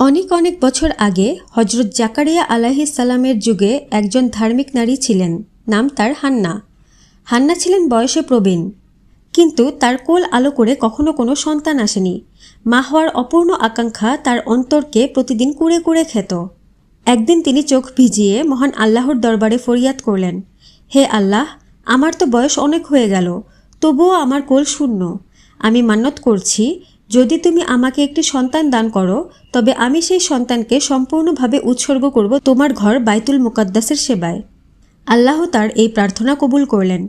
অনেক অনেক বছর আগে হজরত জাকারিয়া আলাহিস সালামের যুগে একজন ধার্মিক নারী ছিলেন, নাম তার হান্না। হান্না ছিলেন বয়সে প্রবীণ, কিন্তু তার কোল আলো করে কখনো কোনো সন্তান আসেনি। মা হওয়ার অপূর্ণ আকাঙ্ক্ষা তার অন্তরকে প্রতিদিন কুড়ে কুড়ে খেত। একদিন তিনি চোখ ভিজিয়ে মহান আল্লাহর দরবারে ফরিয়াদ করলেন, হে আল্লাহ, আমার তো বয়স অনেক হয়ে গেল, তবুও আমার কোল শূন্য। আমি মান্যত করছি যদি তুমি আমাকে একটি সন্তান দান করো, তবে আমি সেই সন্তানকে সম্পূর্ণভাবে উৎসর্গ করব তোমার ঘর বাইতুল মুকাদ্দাসের সেবায়। আল্লাহ তার এই প্রার্থনা কবুল করলেন।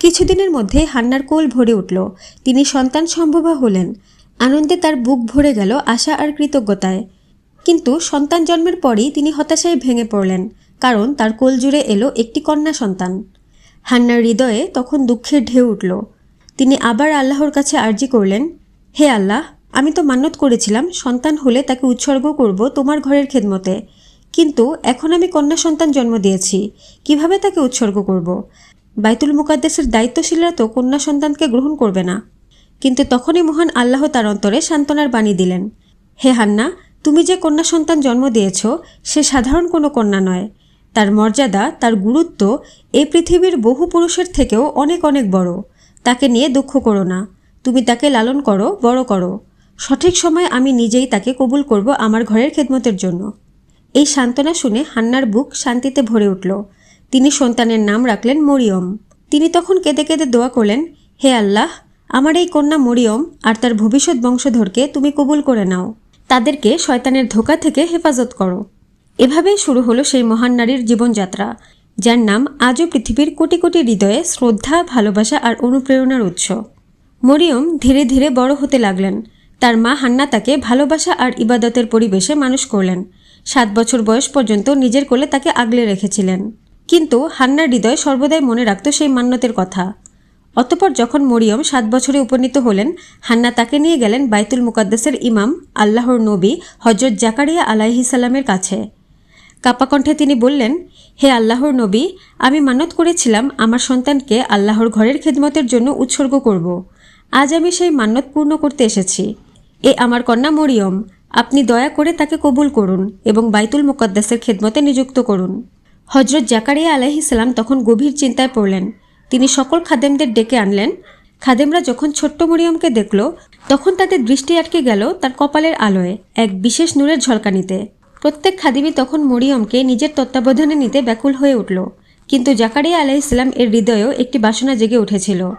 কিছুদিনের মধ্যে হান্নার কোল ভরে উঠল। তিনি সন্তান সম্ভবা হলেন। আনন্দে তার বুক ভরে গেল আশা আর কৃতজ্ঞতায়। কিন্তু সন্তান জন্মের পরই তিনি হতাশায় ভেঙে পড়লেন, কারণ তার কোল জুড়ে এলো একটি কন্যা সন্তান। হান্নার হৃদয়ে তখন দুঃখের ঢেউ উঠল। তিনি আবার আল্লাহর কাছে আর্জি করলেন হে আল্লাহ, আমি তো মান্যত করেছিলাম, সন্তান হলে তাকে উৎসর্গ করব তোমার ঘরের খেদমতে। কিন্তু এখন আমি কন্যা সন্তান জন্ম দিয়েছি, কীভাবে তাকে উৎসর্গ করব? বাইতুল মুকাদ্দেসের দায়িত্বশীলরা তো কন্যা সন্তানকে গ্রহণ করবে না। কিন্তু তখনই মহান আল্লাহ তার অন্তরে সান্ত্বনার বাণী দিলেন। হে হান্না, তুমি যে কন্যা সন্তান জন্ম দিয়েছ, সে সাধারণ কোনো কন্যা নয়। তার মর্যাদা, তার গুরুত্ব এই পৃথিবীর বহু পুরুষের থেকেও অনেক অনেক বড়। তাকে নিয়ে দুঃখ করো না। তুমি তাকে লালন করো, বড় করো। সঠিক সময় আমি নিজেই তাকে কবুল করব আমার ঘরের খেদমতের জন্য। এই সান্ত্বনা শুনে হান্নার বুক শান্তিতে ভরে উঠল। তিনি সন্তানের নাম রাখলেন মরিয়ম। তিনি তখন কেঁদে কেঁদে দোয়া করলেন, হে আল্লাহ, আমার এই কন্যা মরিয়ম আর তার ভবিষ্যৎ বংশধরকে তুমি কবুল করে নাও। তাদেরকে শয়তানের ধোকা থেকে হেফাজত করো। এভাবেই শুরু হলো সেই মহান নারীর জীবনযাত্রা, যার নাম আজও পৃথিবীর কোটি কোটি হৃদয়ে শ্রদ্ধা, ভালোবাসা আর অনুপ্রেরণার উৎস। মরিয়ম ধীরে ধীরে বড় হতে লাগলেন। তার মা হান্না তাকে ভালোবাসা আর ইবাদতের পরিবেশে মানুষ করলেন। সাত বছর বয়স পর্যন্ত নিজের কোলে তাকে আগলে রেখেছিলেন। কিন্তু হান্নার হৃদয় সর্বদাই মনে রাখত সেই মান্যতের কথা। অতপর যখন মরিয়ম সাত বছরে উপনীত হলেন, হান্না তাকে নিয়ে গেলেন বাইতুল মুকাদ্দাসের ইমাম, আল্লাহর নবী হজরত জাকারিয়া আলাইহিসাল্লামের কাছে। কাপাকণ্ঠে তিনি বললেন, হে আল্লাহর নবী, আমি মানত করেছিলাম আমার সন্তানকে আল্লাহর ঘরের খেদমতের জন্য উৎসর্গ করব। আজ আমি সেই মান্যত পূর্ণ করতে এসেছি। এ আমার কন্যা মরিয়ম, আপনি দয়া করে তাকে কবুল করুন এবং বাইতুল মুকদ্দাসের খেদমতে নিযুক্ত করুন। হজরত জাকারিয়া আলাইহিসাল্লাম তখন গভীর চিন্তায় পড়লেন। তিনি সকল খাদেমদের ডেকে আনলেন। খাদেমরা যখন ছোট্ট মরিয়মকে দেখল, তখন তাদের দৃষ্টি আটকে গেল তার কপালের আলোয় এক বিশেষ নূরের ঝলকানিতে। প্রত্যেক খাদিমই তখন মরিয়মকে নিজের তত্ত্বাবধানে নিতে ব্যাকুল হয়ে উঠল। কিন্তু জাকারিয়া আলাইহিসাল্লাম এর হৃদয়েও একটি বাসনা জেগে উঠেছিল।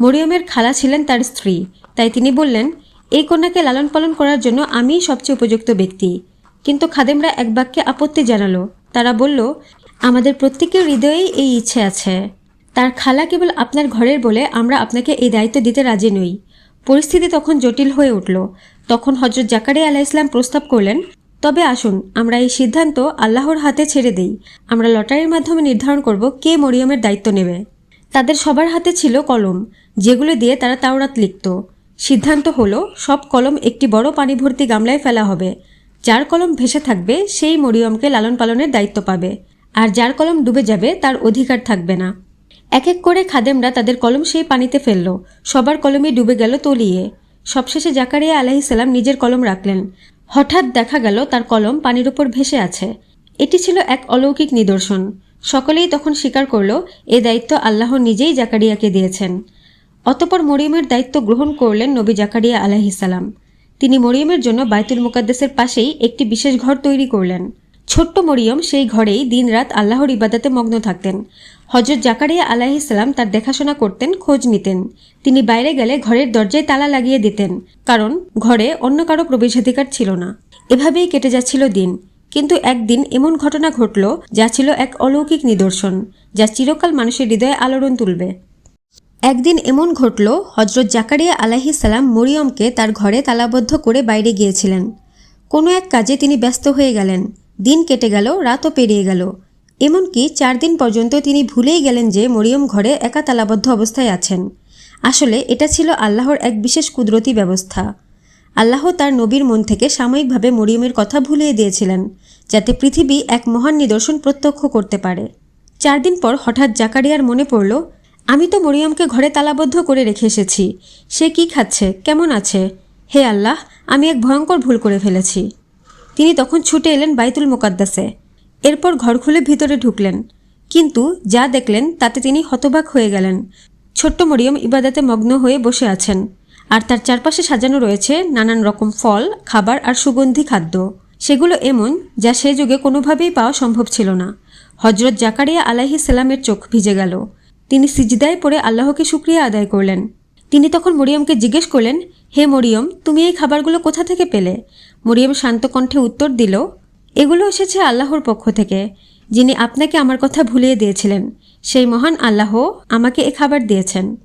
মরিয়মের খালা ছিলেন তার স্ত্রী। তাই তিনি বললেন, এই কন্যাকে লালন পালন করার জন্য আমিই সবচেয়ে উপযুক্ত ব্যক্তি। কিন্তু খাদেমরা এক বাক্যে আপত্তি জানালো। তারা বলল, আমাদের প্রত্যেকের হৃদয়েই এই ইচ্ছে আছে। তার খালা কেবল আপনার ঘরের বলে আমরা আপনাকে এই দায়িত্ব দিতে রাজি নই। পরিস্থিতি তখন জটিল হয়ে উঠল। তখন হজরত জাকারিয়া আলাহ ইসলাম প্রস্তাব করলেন, তবে আসুন, আমরা এই সিদ্ধান্ত আল্লাহর হাতে ছেড়ে দেই। আমরা লটারির মাধ্যমে নির্ধারণ করব কে মরিয়মের দায়িত্ব নেবে। তাদের সবার হাতে ছিল কলম। যেগুলো দিয়ে তারা তাওরাত লিখত। সিদ্ধান্ত হলো, সব কলম একটি বড় পানি ভর্তি গামলায় ফেলা হবে। যার কলম ভেসে থাকবে, সেই মরিয়মকে লালন পালনের দায়িত্ব পাবে। আর যার কলম ডুবে যাবে, তার অধিকার থাকবে না। এক এক করে খাদেমরা তাদের কলম সেই পানিতে ফেলল। সবার কলমই ডুবে গেল তলিয়ে। সবশেষে জাকারিয়া আলাহিসাল্লাম নিজের কলম রাখলেন। হঠাৎ দেখা গেল, তার কলম পানির উপর ভেসে আছে। এটি ছিল এক অলৌকিক নিদর্শন। সকলেই তখন স্বীকার করল, এ দায়িত্ব আল্লাহ নিজেই জাকারিয়াকে দিয়েছেন। অতপর মরিয়মের দায়িত্ব গ্রহণ করলেন নবী জাকারিয়া আলাহিসাল্লাম তিনি মরিয়মের জন্য বাইতুল মুকাদ্দেসের পাশেই একটি বিশেষ ঘর তৈরি করলেন। ছোট্ট মরিয়ম সেই ঘরেই দিনরাত আল্লাহর ইবাদাতে মগ্ন থাকতেন। হজরত জাকারিয়া আলাহিসাল্লাম তার দেখাশোনা করতেন, খোঁজ নিতেন। তিনি বাইরে গেলে ঘরের দরজায় তালা লাগিয়ে দিতেন, কারণ ঘরে অন্য কারও প্রবেশাধিকার ছিল না। এভাবেই কেটে যাচ্ছিল দিন। কিন্তু একদিন এমন ঘটনা ঘটল, যা ছিল এক অলৌকিক নিদর্শন, যা চিরকাল মানুষের হৃদয়ে আলোড়ন তুলবে। একদিন এমন ঘটল হজরত জাকারিয়া আলাহিসাল্লাম মরিয়মকে তার ঘরে তালাবদ্ধ করে বাইরে গিয়েছিলেন। কোনো এক কাজে তিনি ব্যস্ত হয়ে গেলেন। দিন কেটে গেল, রাতও পেরিয়ে গেল। এমনকি চার দিন পর্যন্ত তিনি ভুলেই গেলেন যে মরিয়ম ঘরে একা তালাবদ্ধ অবস্থায় আছেন। আসলে এটা ছিল আল্লাহর এক বিশেষ কুদরতি ব্যবস্থা। আল্লাহ তার নবীর মন থেকে সাময়িকভাবে মরিয়মের কথা ভুলিয়ে দিয়েছিলেন, যাতে পৃথিবী এক মহান নিদর্শন প্রত্যক্ষ করতে পারে। চার দিন পর হঠাৎ জাকারিয়ার মনে পড়ল আমি তো মরিয়মকে ঘরে তালাবদ্ধ করে রেখে এসেছি। সে কি খাচ্ছে? কেমন আছে? হে আল্লাহ, আমি এক ভয়ঙ্কর ভুল করে ফেলেছি। তিনি তখন ছুটে এলেন বাইতুল মোকাদ্দাসে। এরপর ঘর খুলে ভিতরে ঢুকলেন। কিন্তু যা দেখলেন তাতে তিনি হতবাক হয়ে গেলেন। ছোট্ট মরিয়ম ইবাদাতে মগ্ন হয়ে বসে আছেন। আর তার চারপাশে সাজানো রয়েছে নানান রকম ফল, খাবার আর সুগন্ধি খাদ্য। সেগুলো এমন যা সে যুগে কোনোভাবেই পাওয়া সম্ভব ছিল না। হজরত জাকারিয়া আলাহি সালামের চোখ ভিজে গেল। তিনি সিজদায় পড়ে আল্লাহকে শুক্রিয়া আদায় করলেন। তিনি তখন মরিয়মকে জিজ্ঞেস করলেন, হে মরিয়ম, তুমি এই খাবারগুলো কোথা থেকে পেলে? মরিয়ম শান্ত কণ্ঠে উত্তর দিল, এগুলো এসেছে আল্লাহর পক্ষ থেকে, যিনি আপনাকে আমার কথা ভুলিয়ে দিয়েছিলেন। সেই মহান আল্লাহ আমাকে এ খাবার দিয়েছেন।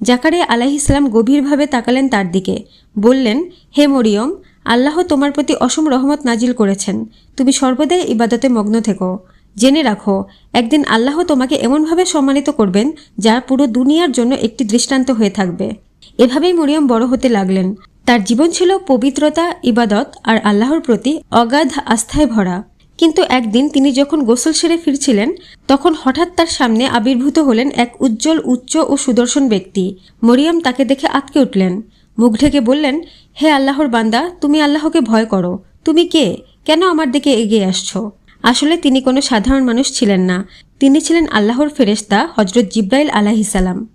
জাকারিয়া আলাইহিসসালাম গভীরভাবে তাকালেন তার দিকে, বললেন, হে মরিয়ম, আল্লাহ তোমার প্রতি অসম রহমত নাজিল করেছেন। তুমি সর্বদাই ইবাদতে মগ্ন থেকো। জেনে রাখো, একদিন আল্লাহ তোমাকে এমনভাবে সম্মানিত করবেন যা পুরো দুনিয়ার জন্য একটি দৃষ্টান্ত হয়ে থাকবে। এভাবেই মরিয়ম বড় হতে লাগলেন। তার জীবন ছিল পবিত্রতা, ইবাদত আর আল্লাহর প্রতি অগাধ আস্থায় ভরা। কিন্তু একদিন তিনি যখন গোসল সেরে ফিরছিলেন, তখন হঠাৎ তার সামনে আবির্ভূত হলেন এক উজ্জ্বল, উচ্চ ও সুদর্শন ব্যক্তি। মরিয়ম তাকে দেখে আটকে উঠলেন। মুখ ঢেকে বললেন, হে আল্লাহর বান্দা, তুমি আল্লাহকে ভয় করো। তুমি কে? কেন আমার দিকে এগিয়ে আসছো? আসলে তিনি কোনো সাধারণ মানুষ ছিলেন না। তিনি ছিলেন আল্লাহর ফেরেশতা হজরত জিব্রাইল আলাহিসাল্লাম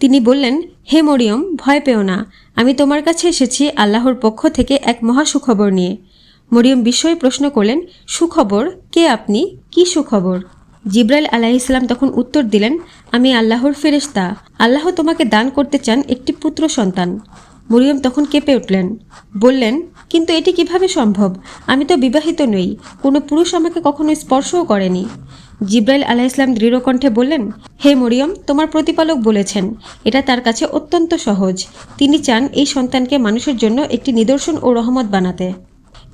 তিনি বললেন, হে মরিয়ম, ভয় পেও না। আমি তোমার কাছে এসেছি আল্লাহর পক্ষ থেকে এক মহা সুখবর নিয়ে। মরিয়ম বিস্ময়ে প্রশ্ন করলেন, সুখবর? কে আপনি? কি সুখবর? জিব্রাইল আলাইহিসাল্লাম তখন উত্তর দিলেন, আমি আল্লাহর ফেরেশতা। আল্লাহ তোমাকে দান করতে চান একটি পুত্র সন্তান। মরিয়ম তখন কেঁপে উঠলেন, বললেন কিন্তু এটি কীভাবে সম্ভব? আমি তো বিবাহিত নই। কোনো পুরুষ আমাকে কখনো স্পর্শও করেনি। জিব্রাইল আলাহ ইসলাম দৃঢ়কণ্ঠে বললেন, হে মরিয়ম, তোমার প্রতিপালক বলেছেন, এটা তার কাছে অত্যন্ত সহজ। তিনি চান এই সন্তানকে মানুষের জন্য একটি নিদর্শন ও রহমত বানাতে।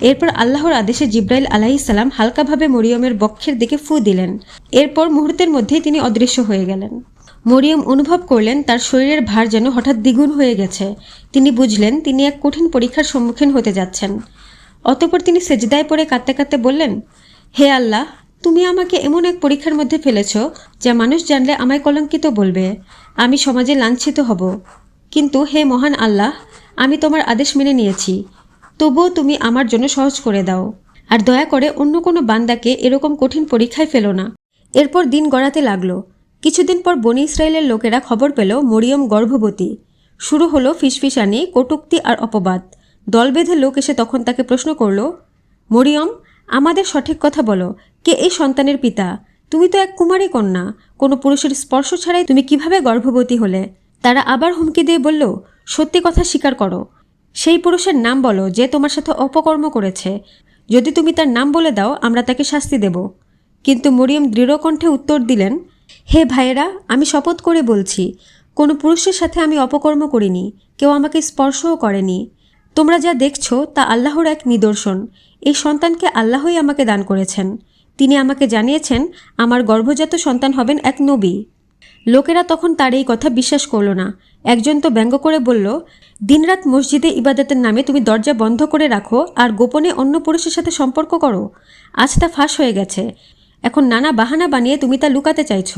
এরপর আল্লাহর আদেশে জিব্রাইল আলাইসাল্লাম হালকাভাবে মরিয়মের বক্ষের দিকে ফু দিলেন। এরপর মুহূর্তের মধ্যেই তিনি অদৃশ্য হয়ে গেলেন। মরিয়ম অনুভব করলেন তার শরীরের ভার যেন হঠাৎ দ্বিগুণ হয়ে গেছে। তিনি বুঝলেন, তিনি এক কঠিন পরীক্ষার সম্মুখীন হতে যাচ্ছেন। অতপর তিনি সেজদায় পড়ে কাঁদতে কাঁদতে বললেন, হে আল্লাহ, তুমি আমাকে এমন এক পরীক্ষার মধ্যে ফেলেছ যা মানুষ জানলে আমায় কলঙ্কিত বলবে। আমি সমাজে লাঞ্ছিত হব। কিন্তু হে মহান আল্লাহ, আমি তোমার আদেশ মেনে নিয়েছি। তবুও তুমি আমার জন্য সহজ করে দাও। আর দয়া করে অন্য কোনো বান্দাকে এরকম কঠিন পরীক্ষায় ফেলো না। এরপর দিন গড়াতে লাগল। কিছুদিন পর বনি ইসরায়েলের লোকেরা খবর পেল মরিয়ম গর্ভবতী। শুরু হলো ফিসফিসানি, কটুক্তি আর অপবাদ। দল বেঁধে লোক এসে তখন তাকে প্রশ্ন করল, মরিয়ম, আমাদের সঠিক কথা বলো, কে এই সন্তানের পিতা? তুমি তো এক কুমারী কন্যা, কোনো পুরুষের স্পর্শ ছাড়াই তুমি কীভাবে গর্ভবতী হলে? তারা আবার হুমকি দিয়ে বলল, সত্যি কথা স্বীকার করো। সেই পুরুষের নাম বলো যে তোমার সাথে অপকর্ম করেছে। যদি তুমি তার নাম বলে দাও, আমরা তাকে শাস্তি দেব। কিন্তু মরিয়ম দৃঢ়কণ্ঠে উত্তর দিলেন হে ভাইয়েরা, আমি শপথ করে বলছি, কোনো পুরুষের সাথে আমি অপকর্ম করিনি, কেউ আমাকে স্পর্শও করেনি। তোমরা যা দেখছ তা আল্লাহর এক নিদর্শন। এই সন্তানকে আল্লাহই আমাকে দান করেছেন। তিনি আমাকে জানিয়েছেন, আমার গর্ভজাত সন্তান হবেন এক নবী। লোকেরা তখন তার এই কথা বিশ্বাস করল না। একজন তো ব্যঙ্গ করে বলল, দিনরাত মসজিদে ইবাদতের নামে তুমি দরজা বন্ধ করে রাখো আর গোপনে অন্য পুরুষের সাথে সম্পর্ক করো। আজ তা ফাঁস হয়ে গেছে। এখন নানা বাহানা বানিয়ে তুমি তা লুকাতে চাইছ।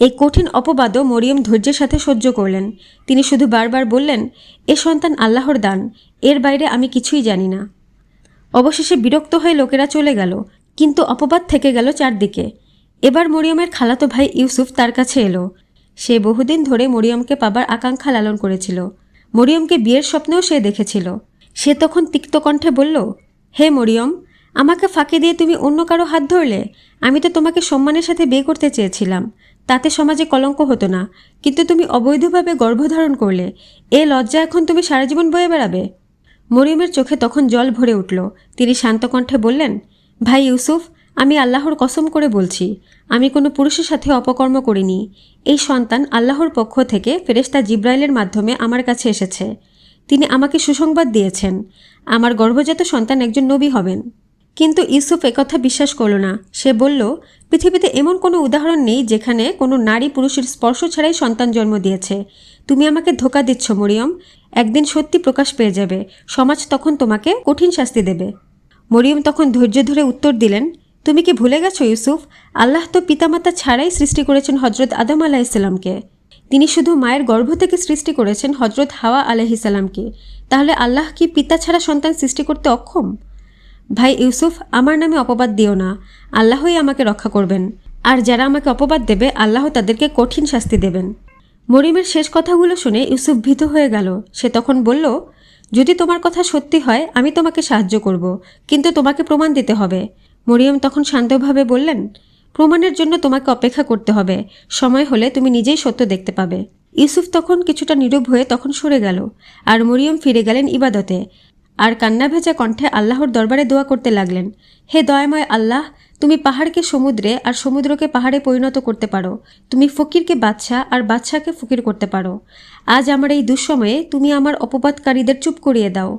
এই কঠিন অপবাদও মরিয়ম ধৈর্যের সাথে সহ্য করলেন। তিনি শুধু বারবার বললেন, এ সন্তান আল্লাহর দান, এর বাইরে আমি কিছুই জানি না। অবশেষে বিরক্ত হয়ে লোকেরা চলে গেল, কিন্তু অপবাদ থেকে গেল চারদিকে। এবার মরিয়মের খালাতো ভাই ইউসুফ তার কাছে এলো। সে বহুদিন ধরে মরিয়মকে পাবার আকাঙ্ক্ষা লালন করেছিল। মরিয়মকে বিয়ের স্বপ্নেও সে দেখেছিল। সে তখন তিক্ত কণ্ঠে বলল, হে মরিয়ম আমাকে ফাঁকি দিয়ে তুমি অন্য কারও হাত ধরলে? আমি তো তোমাকে সম্মানের সাথে বিয়ে করতে চেয়েছিলাম। তাতে সমাজে কলঙ্ক হতো না। কিন্তু তুমি অবৈধভাবে গর্ভধারণ করলে। এ লজ্জা এখন তুমি সারা জীবন বয়ে বেড়াবে? মরিয়মের চোখে তখন জল ভরে উঠল। তিনি শান্ত কণ্ঠে বললেন, ভাই ইউসুফ, আমি আল্লাহর কসম করে বলছি, আমি কোনো পুরুষের সাথে অপকর্ম করিনি। এই সন্তান আল্লাহর পক্ষ থেকে ফেরেশতা জিব্রাইলের মাধ্যমে আমার কাছে এসেছে। তিনি আমাকে সুসংবাদ দিয়েছেন। আমার গর্ভজাত সন্তান একজন নবী হবেন। কিন্তু ইউসুফ একথা বিশ্বাস করল না। সে বলল, পৃথিবীতে এমন কোনো উদাহরণ নেই যেখানে কোনো নারী পুরুষের স্পর্শ ছাড়াই সন্তান জন্ম দিয়েছে। তুমি আমাকে ধোকা দিচ্ছ, মরিয়ম। একদিন সত্যি প্রকাশ পেয়ে যাবে। সমাজ তখন তোমাকে কঠিন শাস্তি দেবে। মরিয়ম তখন ধৈর্য ধরে উত্তর দিলেন, তুমি কি ভুলে গেছো, ইউসুফ? আল্লাহ তো পিতামাতা ছাড়াই সৃষ্টি করেছেন হজরত আদম আলাহিসাল্লামকে তিনি শুধু মায়ের গর্ভ থেকে সৃষ্টি করেছেন হজরত হাওয়া আলহিসাল্লামকে তাহলে আল্লাহ কি পিতা ছাড়া সন্তান সৃষ্টি করতে অক্ষম? ভাই ইউসুফ, আমার নামে অপবাদ দিও না। আল্লাহই আমাকে রক্ষা করবেন। আর যারা আমাকে অপবাদ দেবে, আল্লাহ তাদেরকে কঠিন শাস্তি দেবেন। মরিমের শেষ কথাগুলো শুনে ইউসুফ ভীত হয়ে গেল। সে তখন বলল, যদি তোমার কথা সত্যি হয়, আমি তোমাকে সাহায্য করব, কিন্তু তোমাকে প্রমাণ দিতে হবে। মরিয়ম তখন শান্তভাবে বললেন, প্রমাণের জন্য তোমাকে অপেক্ষা করতে হবে। সময় হলে তুমি নিজেই সত্য দেখতে পাবে। ইউসুফ তখন কিছুটা নীরব হয়ে তখন সরে গেল, আর মরিয়ম ফিরে গেলেন ইবাদতে। আর কান্না ভেজা কণ্ঠে আল্লাহর দরবারে দোয়া করতে লাগলেন। হে দয়াময় আল্লাহ, তুমি পাহাড়কে সমুদ্রে আর সমুদ্রকে পাহাড়ে পরিণত করতে পারো। তুমি ফকিরকে বাদশাহ আর বাদশাকে ফকির করতে পারো। আজ আমার এই দুঃসময়ে তুমি আমার অপবাদকারীদের চুপ করিয়ে দাও।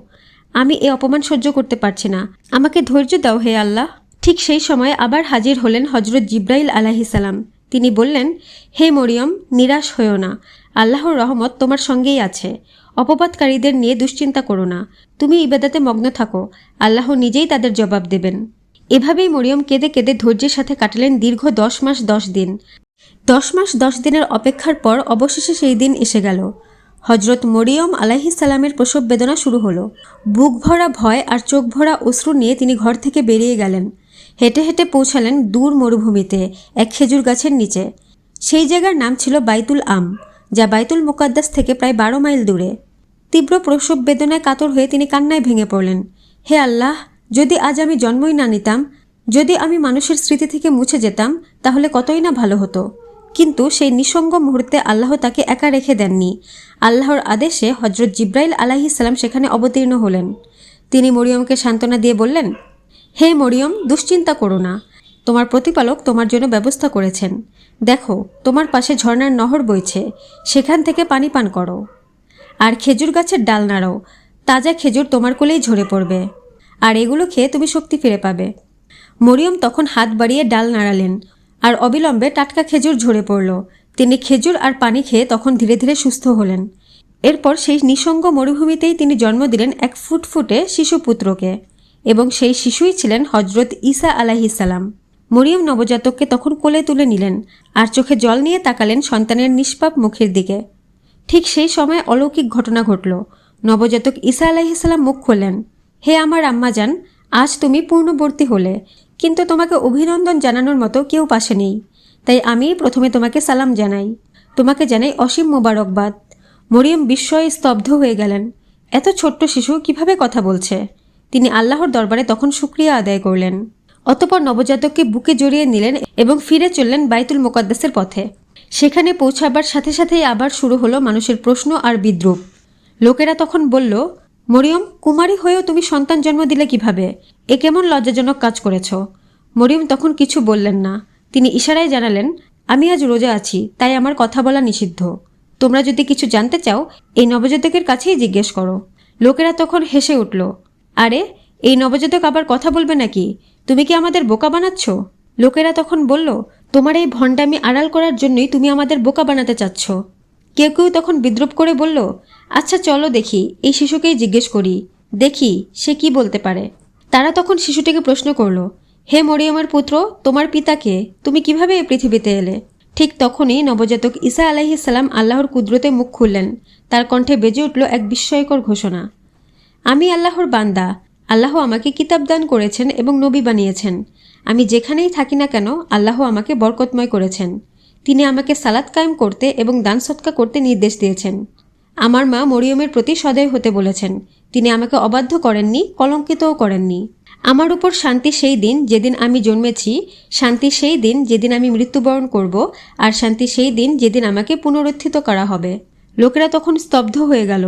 আমি এ অপমান সহ্য করতে পারছি না। আমাকে ধৈর্য দাও হে আল্লাহ। ঠিক সেই সময় আবার হাজির হলেন হজরত জিব্রাইল আলাহিসাল্লাম তিনি বললেন, হে মরিয়ম, নিরাশ হয়েও না। আল্লাহর রহমত তোমার সঙ্গেই আছে। অপবাদকারীদের নিয়ে দুশ্চিন্তা করো না। তুমি ইবাদাতে মগ্ন থাকো। আল্লাহ নিজেই তাদের জবাব দেবেন। এভাবেই মরিয়ম কেঁদে কেঁদে ধৈর্যের সাথে কাটালেন দীর্ঘ দশ মাস দশ দিন। দশ মাস দশ দিনের অপেক্ষার পর অবশেষে সেই দিন এসে গেল। হজরত মরিয়ম আলাইহিসাল্লামের প্রসব বেদনা শুরু হলো। বুক ভরা ভয় আর চোখ ভরা অশ্রু নিয়ে তিনি ঘর থেকে বেরিয়ে গেলেন। হেঁটে হেঁটে পৌঁছালেন দূর মরুভূমিতে, এক খেজুর গাছের নিচে। সেই জায়গার নাম ছিল বাইতুল আম। যা বাইতুল মুকাদ্দাস থেকে প্রায় বারো মাইল দূরে। তীব্র প্রসব বেদনায় কাতর হয়ে তিনি কান্নায় ভেঙে পড়লেন। হে আল্লাহ, যদি আজ আমি জন্মই না নিতাম, যদি আমি মানুষের স্মৃতি থেকে মুছে যেতাম, তাহলে কতই না ভালো হতো। কিন্তু সেই নিঃসঙ্গ মুহূর্তে আল্লাহ তাকে একা রেখে দেননি। আল্লাহর আদেশে হজরত জিব্রাইল আলাহিসাল্লাম সেখানে অবতীর্ণ হলেন। তিনি মরিয়মকে সান্ত্বনা দিয়ে বললেন, হে মরিয়ম, দুশ্চিন্তা করো না। তোমার প্রতিপালক তোমার জন্য ব্যবস্থা করেছেন। দেখো, তোমার পাশে ঝর্নার নহর বইছে, সেখান থেকে পানি পান করো। আর খেজুর গাছের ডাল নাড়াও তাজা খেজুর তোমার কোলেই ঝরে পড়বে। আর এগুলো খেয়ে তুমি শক্তি ফিরে পাবে। মরিয়ম তখন হাত বাড়িয়ে ডাল নাড়ালেন, আর অবিলম্বে টাটকা খেজুর ঝরে পড়ল। তিনি খেজুর আর পানি খেয়ে তখন ধীরে ধীরে সুস্থ হলেন। এরপর সেই নিঃসঙ্গ মরুভূমিতেই তিনি জন্ম দিলেন এক ফুটফুটে শিশুপুত্রকে এবং সেই শিশুই ছিলেন হজরত ঈসা আলাহিসাল্লাম মরিয়ম নবজাতককে তখন কোলে তুলে নিলেন আর চোখে জল নিয়ে তাকালেন সন্তানের নিষ্পাপ মুখের দিকে। ঠিক সেই সময় অলৌকিক ঘটনা ঘটল। নবজাতক ঈসা আলাহিসাল্লাম মুখ খোলেন হে আমার আম্মা যান আজ তুমি পূর্ণবর্তী হলে, কিন্তু তোমাকে অভিনন্দন জানানোর মতো কেউ পাশে নেই। তাই আমি প্রথমে তোমাকে সালাম জানাই। তোমাকে জানাই অসীম মোবারকবাদ। মরিয়ম বিস্ময়ে স্তব্ধ হয়ে গেলেন। এত ছোট্ট শিশু কীভাবে কথা বলছে? তিনি আল্লাহর দরবারে তখন শুক্রিয়া আদায় করলেন। অতপর নবজাতককে বুকে জড়িয়ে নিলেন এবং ফিরে চললেন বাইতুল মোকাদ্দাসের পথে। সেখানে পৌঁছাবার সাথে সাথেই আবার শুরু হলো মানুষের প্রশ্ন আর বিদ্রুপ। লোকেরা তখন বলল, মরিয়ম, কুমারী হয়েও তুমি সন্তান জন্ম দিলে কীভাবে? এ কেমন লজ্জাজনক কাজ করেছ? মরিয়ম তখন কিছু বললেন না। তিনি ইশারায় জানালেন, আমি আজ রোজা আছি, তাই আমার কথা বলা নিষিদ্ধ। তোমরা যদি কিছু জানতে চাও, এই নবজাতকের কাছেই জিজ্ঞেস করো। লোকেরা তখন হেসে উঠল, আরে, এই নবজাতক আবার কথা বলবে নাকি? তুমি কি আমাদের বোকা বানাচ্ছ? লোকেরা তখন বলল, তোমার এই ভণ্ডামি আড়াল করার জন্যই তুমি আমাদের বোকা বানাতে চাচ্ছ। কেউ কেউ তখন বিদ্রুপ করে বলল আচ্ছা চলো দেখি, এই শিশুকেই জিজ্ঞেস করি, দেখি সে কি বলতে পারে। তারা তখন শিশুটিকে প্রশ্ন করল, হে মরিয়মের পুত্র, তোমার পিতাকে তুমি কীভাবে এই পৃথিবীতে এলে? ঠিক তখনই নবজাতক ঈসা আলাইহিসাল্লাম আল্লাহর কুদরতে মুখ খুললেন। তার কণ্ঠে বেজে উঠল এক বিস্ময়কর ঘোষণা। আমি আল্লাহর বান্দা আল্লাহ আমাকে কিতাব দান করেছেন এবং নবী বানিয়েছেন। আমি যেখানেই থাকি না কেন, আল্লাহ আমাকে বরকতময় করেছেন। তিনি আমাকে সালাত কায়েম করতে এবং দান সৎকা করতে নির্দেশ দিয়েছেন। আমার মা মরিয়মের প্রতি সদয় হতে বলেছেন, তিনি আমাকে অবাধ্য করেননি, কলঙ্কিতও করেননি। আমার উপর শান্তি সেই দিন যেদিন আমি জন্মেছি, শান্তি সেই দিন যেদিন আমি মৃত্যুবরণ করব, আর শান্তি সেই দিন যেদিন আমাকে পুনরুত্থিত করা হবে। লোকেরা তখন স্তব্ধ হয়ে গেল।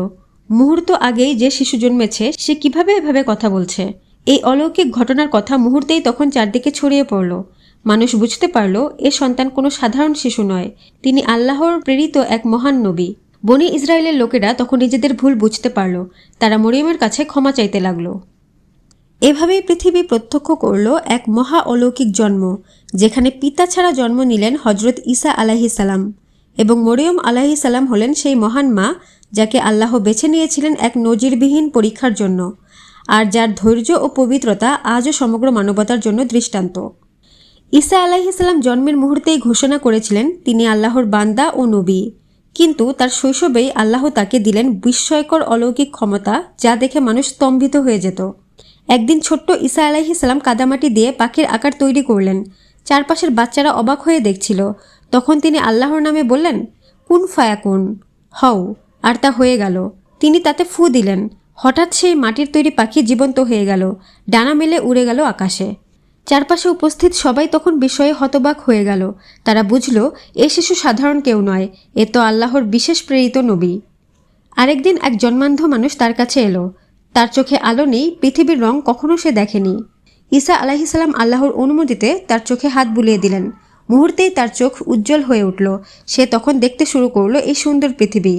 মুহূর্ত আগেই যে শিশু জন্মেছে, সে কীভাবে এভাবে কথা বলছে? এই অলৌকিক ঘটনার কথা মুহূর্তেই তখন চারদিকে ছড়িয়ে পড়ল। মানুষ বুঝতে পারল, এ সন্তান কোনো সাধারণ শিশু নয়। তিনি আল্লাহর প্রেরিত এক মহান নবী। বনি ইসরায়েলের লোকেরা তখন নিজেদের ভুল বুঝতে পারল। তারা মরিয়মের কাছে ক্ষমা চাইতে লাগল। এভাবেই পৃথিবী প্রত্যক্ষ করল এক মহা অলৌকিক জন্ম, যেখানে পিতা ছাড়া জন্ম নিলেন হজরত ঈসা আলাহি সালাম। এবং মরিয়ম আলাহি সালাম হলেন সেই মহান মা যাকে আল্লাহ বেছে নিয়েছিলেন এক নজিরবিহীন পরীক্ষার জন্য, আর যার ধৈর্য ও পবিত্রতা আজও সমগ্র মানবতার জন্য দৃষ্টান্ত। ঈসা আলাহিসাল্লাম জন্মের মুহূর্তেই ঘোষণা করেছিলেন, তিনি আল্লাহর বান্দা ও নবী। কিন্তু তার শৈশবেই আল্লাহ তাকে দিলেন বিস্ময়কর অলৌকিক ক্ষমতা, যা দেখে মানুষ স্তম্ভিত হয়ে যেত। একদিন ছোট্ট ঈসা আলাইহিসাল্লাম কাদামাটি দিয়ে পাখির আকার তৈরি করলেন। চারপাশের বাচ্চারা অবাক হয়ে দেখছিল। তখন তিনি আল্লাহর নামে বললেন, কুন ফায়াকুন? হও আর তা হয়ে গেল। তিনি তাতে ফু দিলেন। হঠাৎ সেই মাটির তৈরি পাখি জীবন্ত হয়ে গেল। ডানা মেলে উড়ে গেল আকাশে। চারপাশে উপস্থিত সবাই তখন বিষয়ে হতবাক হয়ে গেল। তারা বুঝল, এ শিশু সাধারণ কেউ নয়, এ তো আল্লাহর বিশেষ প্রেরিত নবী। আরেকদিন এক জন্মান্ধ মানুষ তার কাছে এলো। তার চোখে আলো নেই, পৃথিবীর রং কখনো সে দেখেনি। ঈসা আলাহিসাল্লাম আল্লাহর অনুমতিতে তার চোখে হাত বুলিয়ে দিলেন। মুহূর্তেই তার চোখ উজ্জ্বল হয়ে উঠল। সে তখন দেখতে শুরু করল এই সুন্দর পৃথিবী।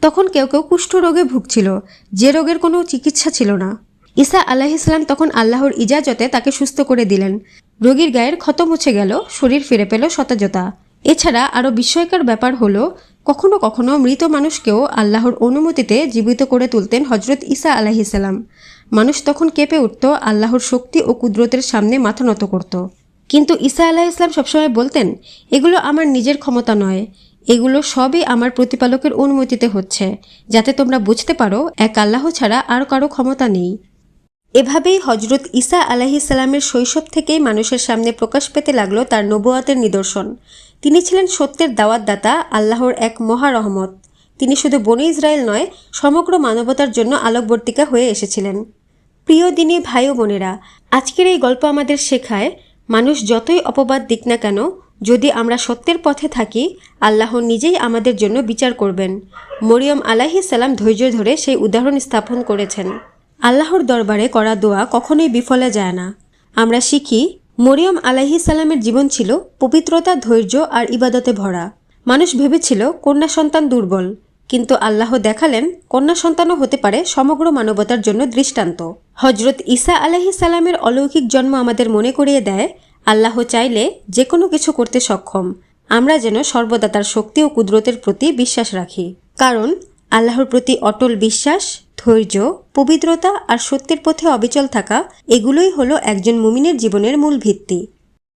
তখন কেউ কেউ কুষ্ঠ রোগে ভুগছিল। যে রোগের কোনো চিকিৎসা ছিল না। ঈসা আলাহিসাল্লাম তখন আল্লাহর ইজাজতে তাকে সুস্থ করে দিলেন। রোগীর গায়ের ক্ষত মুছে গেল, শরীর ফিরে পেল সতেজতা। এছাড়া আরও বিস্ময়কর ব্যাপার হলো, কখনো কখনো মৃত মানুষকেও আল্লাহর অনুমতিতে জীবিত করে তুলতেন হজরত ঈসা আলাহিসাল্লাম মানুষ তখন কেঁপে উঠত, আল্লাহর শক্তি ও কুদরতের সামনে মাথা নত করত। কিন্তু ঈসা আলাহ ইসলাম সবসময় বলতেন, এগুলো আমার নিজের ক্ষমতা নয়। এগুলো সবই আমার প্রতিপালকের অনুমতিতে হচ্ছে, যাতে তোমরা বুঝতে পারো, এক আল্লাহ ছাড়া আর কারও ক্ষমতা নেই। এভাবেই হজরত ঈসা আলাহিসাল্লামের শৈশব থেকেই মানুষের সামনে প্রকাশ পেতে লাগল তার নবুয়াতের নিদর্শন। তিনি ছিলেন সত্যের দাওয়াতদাতা, আল্লাহর এক মহারহমত তিনি শুধু বনি ইসরায়েল নয়, সমগ্র মানবতার জন্য আলোকবর্তিকা হয়ে এসেছিলেন। প্রিয় দিনী ভাই ও বোনেরা, আজকের এই গল্প আমাদের শেখায়, মানুষ যতই অপবাদ দিক না কেন যদি আমরা সত্যের পথে থাকি, আল্লাহ নিজেই আমাদের জন্য বিচার করবেন। মরিয়ম আলাহি সালাম ধৈর্য ধরে সেই উদাহরণ স্থাপন করেছেন। আল্লাহর দরবারে করা দোয়া কখনোই বিফলে যায় না। আমরা শিখি, মরিয়ম আলাহি সালামের জীবন ছিল পবিত্রতা, ধৈর্য আর ইবাদতে ভরা। মানুষ ভেবেছিল, কন্যা সন্তান দুর্বল। কিন্তু আল্লাহ দেখালেন, কন্যা সন্তানও হতে পারে সমগ্র মানবতার জন্য দৃষ্টান্ত। হজরত ঈসা আলাহি সালামের অলৌকিক জন্ম আমাদের মনে করিয়ে দেয় আল্লাহ চাইলে যে কোনো কিছু করতে সক্ষম। আমরা যেন সর্বদা তার শক্তি ও কুদরতের প্রতি বিশ্বাস রাখি। কারণ আল্লাহর প্রতি অটল বিশ্বাস, ধৈর্য, পবিত্রতা আর সত্যের পথে অবিচল থাকা, এগুলোই হলো একজন মুমিনের জীবনের মূল ভিত্তি।